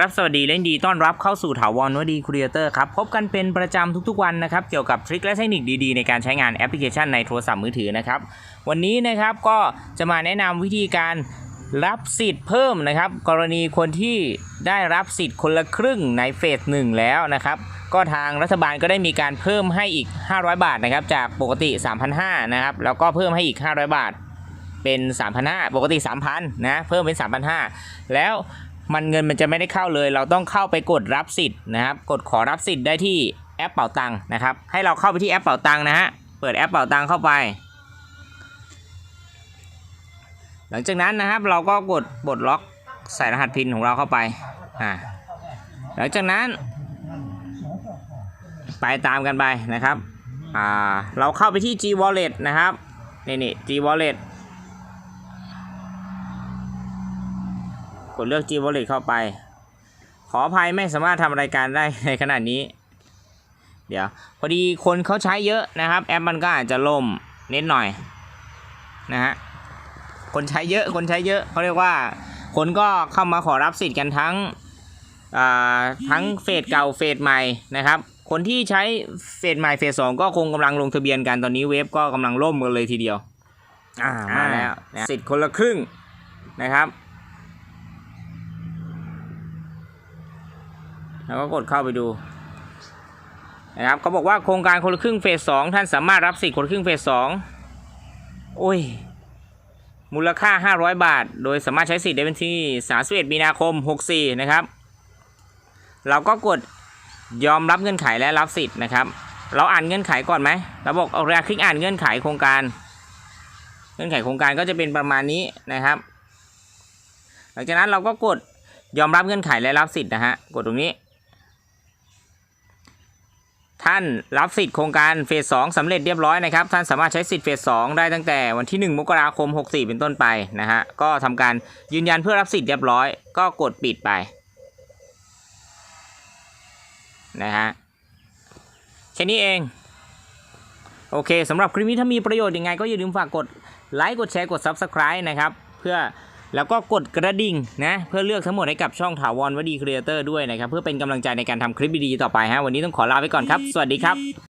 ครับสวัสดีและยินดีต้อนรับเข้าสู่ถาวรวดีครีเอเตอร์ครับ พบกันเป็นประจำทุกๆวันนะครับ เกี่ยวกับทริคและเทคนิคดีๆ ในการใช้งานแอปพลิเคชันในโทรศัพท์มือถือนะครับ วันนี้นะครับก็จะมาแนะนำวิธีการรับสิทธิ์เพิ่มนะครับ กรณีคนที่ได้รับสิทธิ์คนละครึ่งในเฟสหนึ่งแล้วนะครับ ก็ทางรัฐบาลก็ได้มีการเพิ่มให้อีก 500 บาทนะครับ จากปกติ 3,500นะครับแล้วก็เพิ่มให้อีก 500 บาทเป็น 3,500ปกติ 3,000นะเพิ่มเป็น 3,500แล้ว มันเงินมันจะไม่ได้เข้าเลย เราต้องเข้าไปกดรับสิทธิ์นะครับ กดขอรับสิทธิ์ได้ที่แอปเป่าตังค์นะครับ ให้เราเข้าไปที่แอปเป่าตังค์นะฮะ เปิดแอปเป่าตังค์เข้าไป หลังจากนั้นนะครับเราก็กดปลดล็อกใส่รหัสพินของเราเข้าไป อ่า หลังจากนั้น ไปตามกันไปนะครับ อ่า เราเข้าไปที่ G Wallet นะครับ นี่นี่ G Wallet กดเลือก G Wallet เข้าไป ขออภัยไม่สามารถทำรายการได้ในขณะนี้ เดี๋ยว พอดีคนเขาใช้เยอะนะครับ แอปมันก็อาจจะล่มนิดหน่อยนะฮะคนใช้เยอะคนใช้เยอะเขาเรียกว่า คนก็เข้ามาขอรับสิทธิ์กันทั้งอ่าทั้งเฟสเก่าเฟสใหม่นะครับ คนที่ใช้เฟสใหม่เฟสสองก็คงกำลังลงทะเบียนกันตอนนี้เว็บก็กำลังล่มกันเลยทีเดียว อ่ามาแล้วนะสิทธิ์คนละครึ่งนะครับ แล้วก็กดเข้าไปดูนะครับเขาบอกว่าโครงการคนละครึ่งเฟสสองท่านสามารถรับสิทธิ์คนละครึ่งเฟสสองโอ้ย มูลค่า 500 บาท โดยสามารถใช้สิทธิ์ได้เป็นที่31มีนาคม 64 นะครับ เราก็กดยอมรับเงื่อนไขและรับสิทธิ์นะครับ เราอ่านเงื่อนไขก่อนไหมเราบอกเอาเรียคลิกอ่านเงื่อนไขโครงการ เงื่อนไขโครงการก็จะเป็นประมาณนี้นะครับ หลังจากนั้นเราก็กดยอมรับเงื่อนไขและรับสิทธิ์นะฮะ กดตรงนี้ ท่านรับสิทธิ์โครงการเฟสสองสำเร็จเรียบร้อยนะครับ ท่านสามารถใช้สิทธิ์เฟสสองได้ตั้งแต่วันที่ 1 มกราคม 64 เป็นต้นไปนะฮะก็ทำการยืนยันเพื่อรับสิทธิ์เรียบร้อย ก็กดปิดไปนะฮะแค่นี้เอง โอเคสำหรับคลิปนี้ถ้ามีประโยชน์ยังไง ก็อย่าลืมฝากกดไลค์กดแชร์กด Subscribe นะครับ เพื่อ แล้วก็กดกระดิ่งนะเพื่อเลือกทั้งหมดให้กับช่องถาวรวดีครีเอเตอร์ด้วยนะครับเพื่อเป็นกำลังใจในการทำคลิปดีๆต่อไปฮะวันนี้ต้องขอลาไปก่อนครับ สวัสดีครับ